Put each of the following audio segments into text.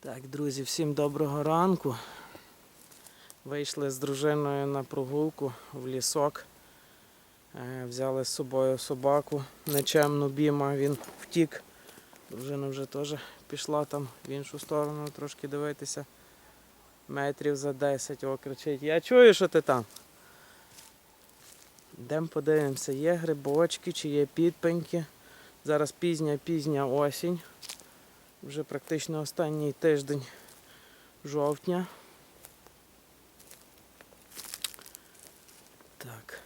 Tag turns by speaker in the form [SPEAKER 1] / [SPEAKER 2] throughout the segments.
[SPEAKER 1] Так, друзі, всім доброго ранку. Вийшли з дружиною на прогулку в лісок. Е, Взяли з собою собаку нечемну біма, він втік. Дружина вже теж пішла там в іншу сторону трошки дивитися. Метрів за 10, о, кричить. Я чую, що ти там. Йдемо подивимося, є грибочки чи є підпеньки. Зараз пізня пізня осінь. Вже практично останній тиждень жовтня. Так.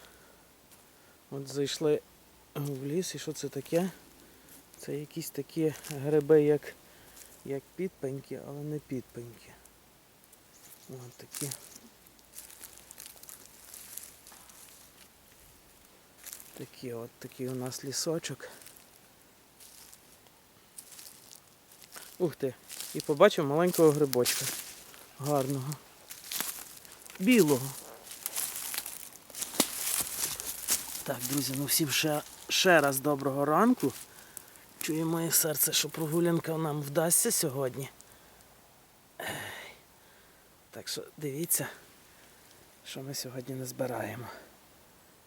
[SPEAKER 1] От зайшли в ліс і що це таке? Це якісь такі гриби, як, як підпеньки, але не підпеньки. Ось такі. Такі от такий у нас лісочок. Ух ти! І побачив маленького грибочка. Гарного. Білого. Так, друзі, ну всім ще, ще раз доброго ранку. Чує моє серце, що прогулянка нам вдасться сьогодні. Так що дивіться, що ми сьогодні не збираємо.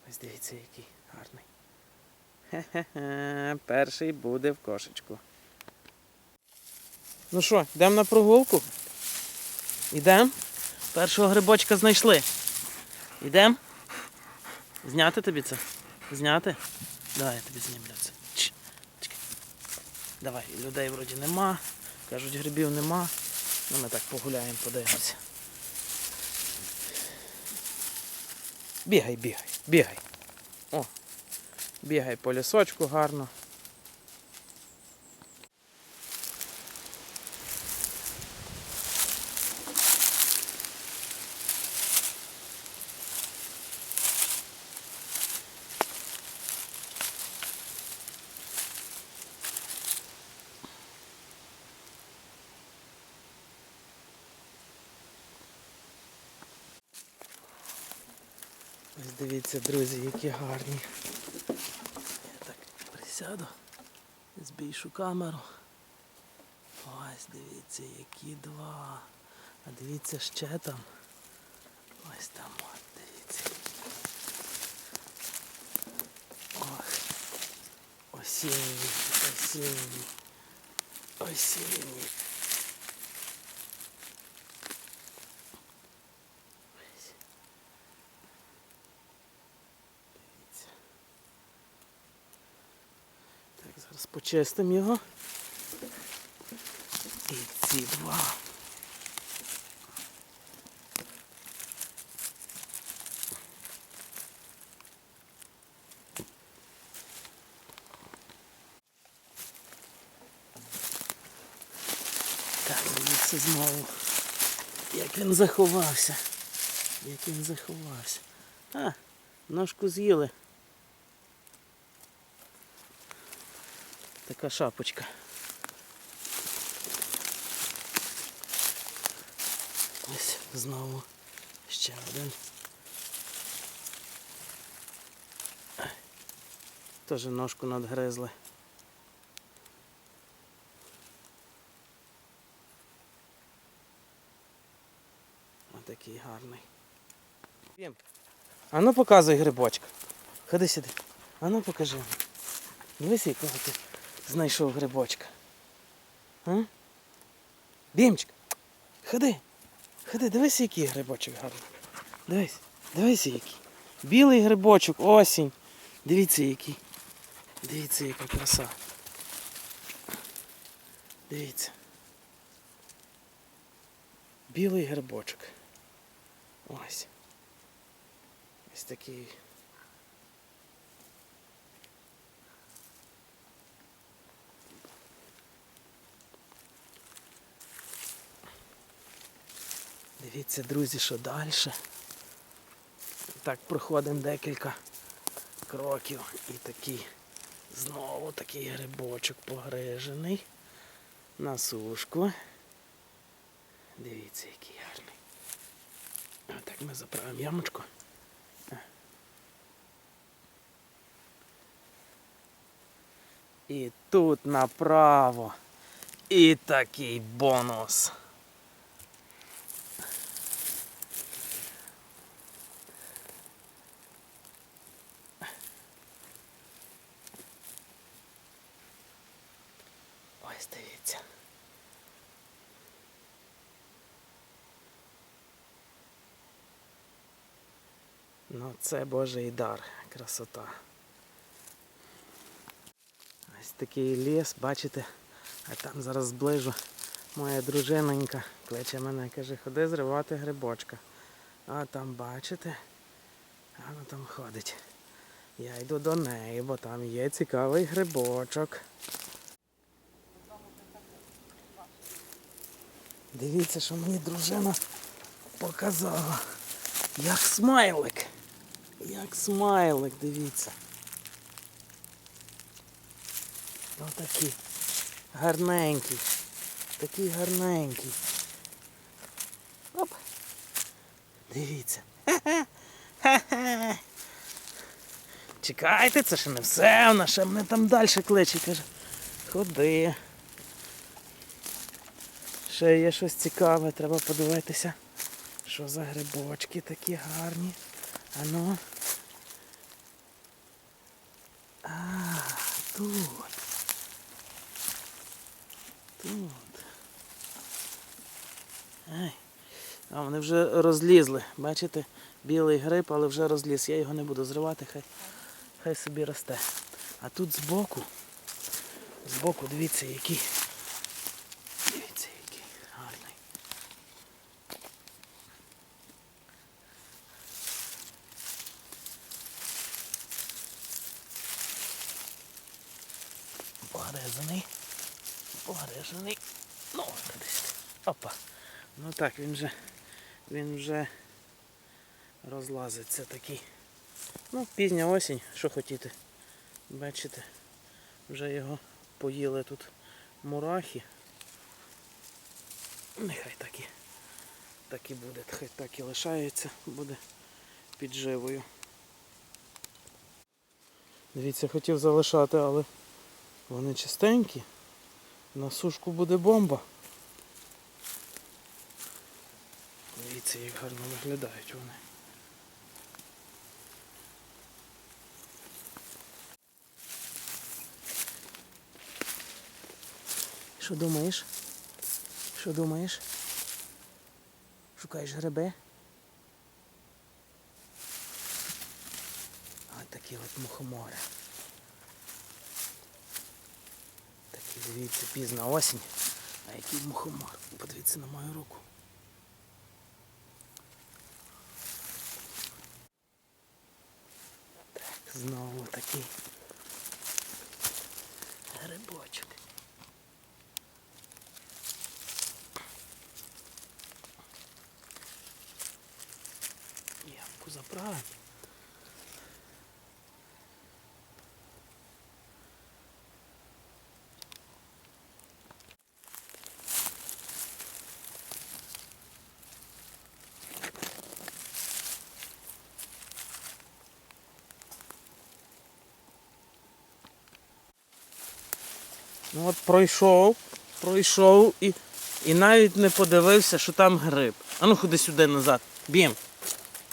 [SPEAKER 1] Ось дивіться, який гарний. Хе-хе-хе, перший буде в кошечку. Ну що, йдемо на прогулку? Йдемо? Першого грибочка знайшли. Йдемо? Зняти тобі це? Зняти? Давай я тобі знімлю це. Давай, людей вроді нема. Кажуть, грибів нема. Ну ми так погуляємо, подивимося. Бігай, бігай, бігай. О, бігай по лісочку гарно. Ось дивіться, друзі, які гарні. Я так присяду, збільшу камеру. Ось дивіться, які два. А дивіться ще там. Ось там от, дивіться. Ох. Осінні, осінні. Осінні. Зараз почистимо його. І ці два. Так, дивіться знову. Як він заховався. Як він заховався. А, ножку з'їли. Така шапочка. Ось знову ще один. Теж ножку надгризли. Отакий гарний. Вім. А ну показуй грибочка. Ходи сюди. А ну покажи. Дивись, якого ти знайшов грибочка. А? Бімчик, ходи. Ходи, дивись, який грибочок гарний. Дивись, дивись який. Білий грибочок, осінь. Дивіться який. Дивіться, яка краса. Дивіться. Білий грибочок. Ось. Ось такий. Дивіться, друзі, що далі. Так, проходимо декілька кроків і такий знову такий грибочок погрижений на сушку. Дивіться, який гарний. Отак ми заправимо ямочку. І тут направо І такий бонус. Ось дивіться. Ну, це Божий дар, красота. Ось такий ліс, бачите, а там зараз зближу моя дружинонька кличе мене, каже, ходи зривати грибочка. А там бачите, вона там ходить. Я йду до неї, бо там є цікавий грибочок. Дивіться, що мені дружина показала. Як смайлик. Як смайлик, дивіться. Ось такий гарненький. Такий гарненький. Оп. Дивіться. Хе-хе. Чекайте, це ще не все, вона ще мене там далі кличе, каже. Ходи. Ще є щось цікаве, треба подивитися. Що за грибочки такі гарні. Ану. А, тут. Тут. Ай. А вони вже розлізли. Бачите? Білий гриб, але вже розліз. Я його не буду зривати, хай, хай собі росте. А тут збоку, збоку, дивіться, який. Дивіться, який гарний. Погризаний. Погризаний. Ну, десь. Опа. Ну так, він вже, він вже розлазиться такий. Ну, пізня осінь, що хотіти. Бачите, вже його поїли тут мурахи. Нехай так і, так і буде, хай так і лишається, буде підживою. Дивіться, хотів залишати, але вони чистенькі. На сушку буде бомба. Дивіться, як гарно виглядають вони. Що думаєш? Що думаєш? Шукаєш гриби? Ось такі от мухомори. Такі, дивіться, пізна осінь. А який мухомор. Подивіться на мою руку. Так, знову такий грибочок. Ямку заправимо. Ну от пройшов, пройшов і, і навіть не подивився, що там гриб. А ну ходи сюди назад. Бім.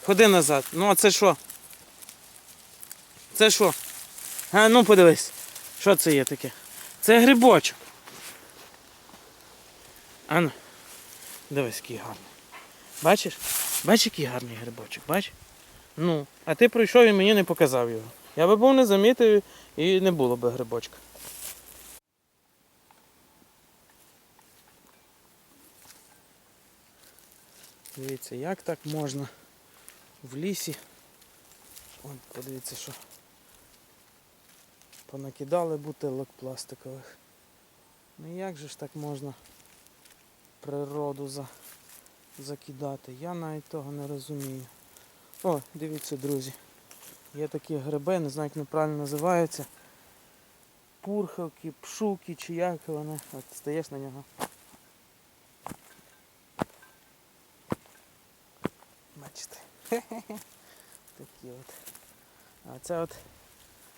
[SPEAKER 1] Ходи назад. Ну а це що? Це що? А ну подивись. Що це є таке? Це грибочок. А ну. Дивись, який гарний. Бачиш? Бачиш, який гарний грибочок, бач? Ну, а ти пройшов і мені не показав його. Я би був не замітив і не було би грибочка. Дивіться, як так можна в лісі. От, подивіться, що понакидали бутилок пластикових. Ну як же ж так можна природу за... закидати? Я навіть того не розумію. О, дивіться, друзі. Є такі гриби, не знаю, як вони правильно називаються. Пурхавки, пшуки чи як вони. От стаєш на нього. Бачите. Такі от. А це от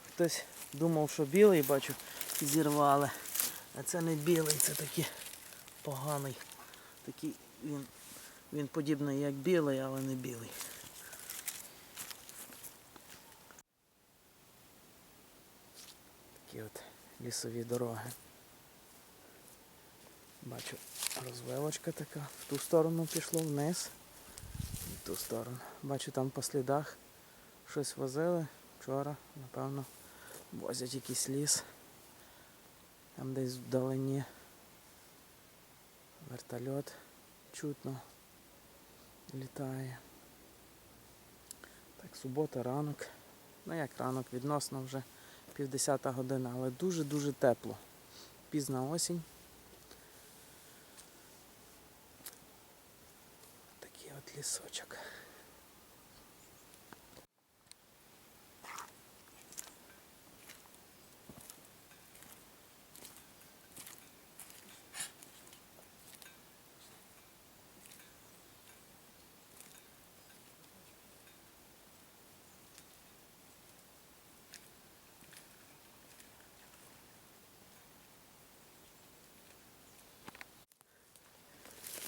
[SPEAKER 1] хтось думав, що білий, бачу, зірвали. А це не білий, це такий поганий. Такий він, він подібний як білий, але не білий. Такі от лісові дороги. Бачу, розвилочка така. В ту сторону пішло вниз. Ту сторону. Бачу там по слідах щось возили вчора, напевно, возять якийсь ліс. Там десь вдалині вертольот чутно літає. Так, субота, ранок. Ну як ранок, відносно вже півдесята година, але дуже-дуже тепло. Пізна осінь. Лісочок.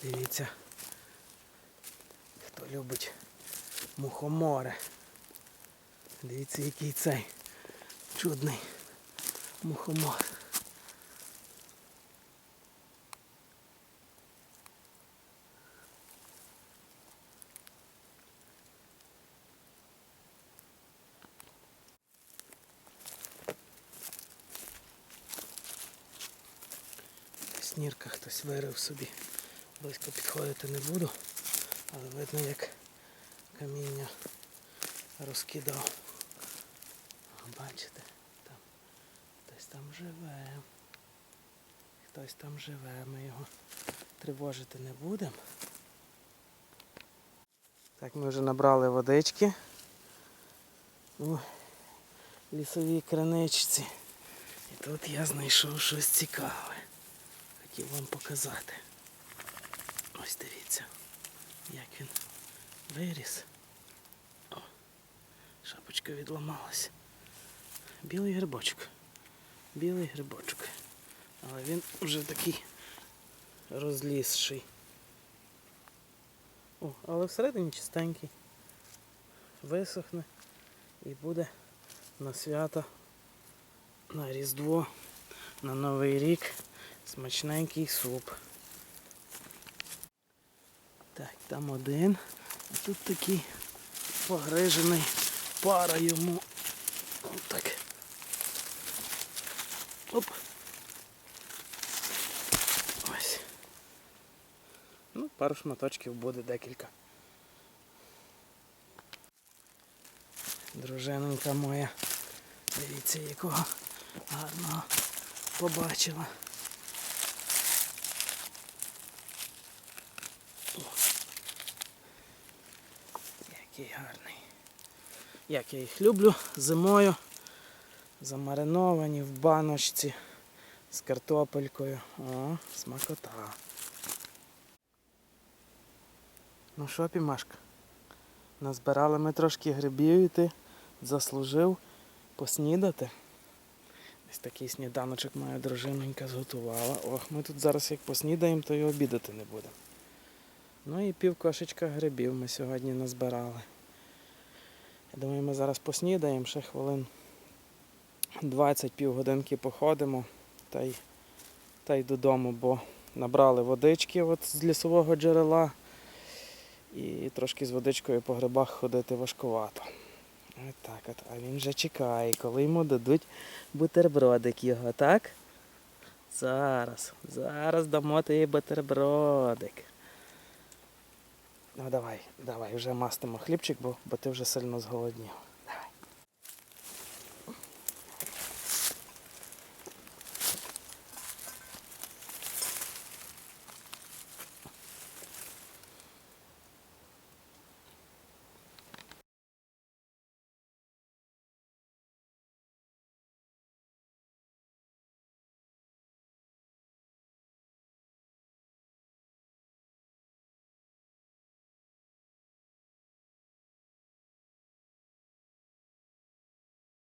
[SPEAKER 1] Дивіться, любить мухомори. Дивіться, який цей чудний мухомор. Снірка хтось вирив собі. Близько підходити не буду, але видно як каміння розкидав. Бачите, там хтось там живе. Хтось там живе, ми його тривожити не будемо. Так, ми вже набрали водички у лісовій криничці. І тут я знайшов щось цікаве. Хотів вам показати. Ось дивіться, як він виріс. О, шапочка відламалась. Білий грибочок. Білий грибочок. Але він вже такий розлізший. О, але всередині чистенький. Висохне і буде на свято, на Різдво, на Новий рік смачненький суп. Так, там один. А тут такий погрижений пара йому. Отак. Оп. Ось. Ну, пару шматочків буде декілька. Дружинонька моя. Дивіться, якого гарного побачила. Який гарний. Як я їх люблю зимою. Замариновані в баночці з картопелькою. О, смакота. Ну що, Пімашка? Назбирали ми трошки грибів і ти заслужив поснідати. Ось такий сніданочок моя дружинонька зготувала. Ох, ми тут зараз як поснідаємо, то і обідати не будемо. Ну і пів кошечка грибів ми сьогодні назбирали. Я думаю, ми зараз поснідаємо, ще хвилин 20 півгодинки походимо та й, та й додому, бо набрали водички от з лісового джерела. І трошки з водичкою по грибах ходити важкувато. От так от. А він вже чекає, коли йому дадуть бутербродик його, так? Зараз, зараз дамо тобі бутербродик. Ну давай, давай, вже мастимо хлібчик, бо, бо ти вже сильно зголоднів.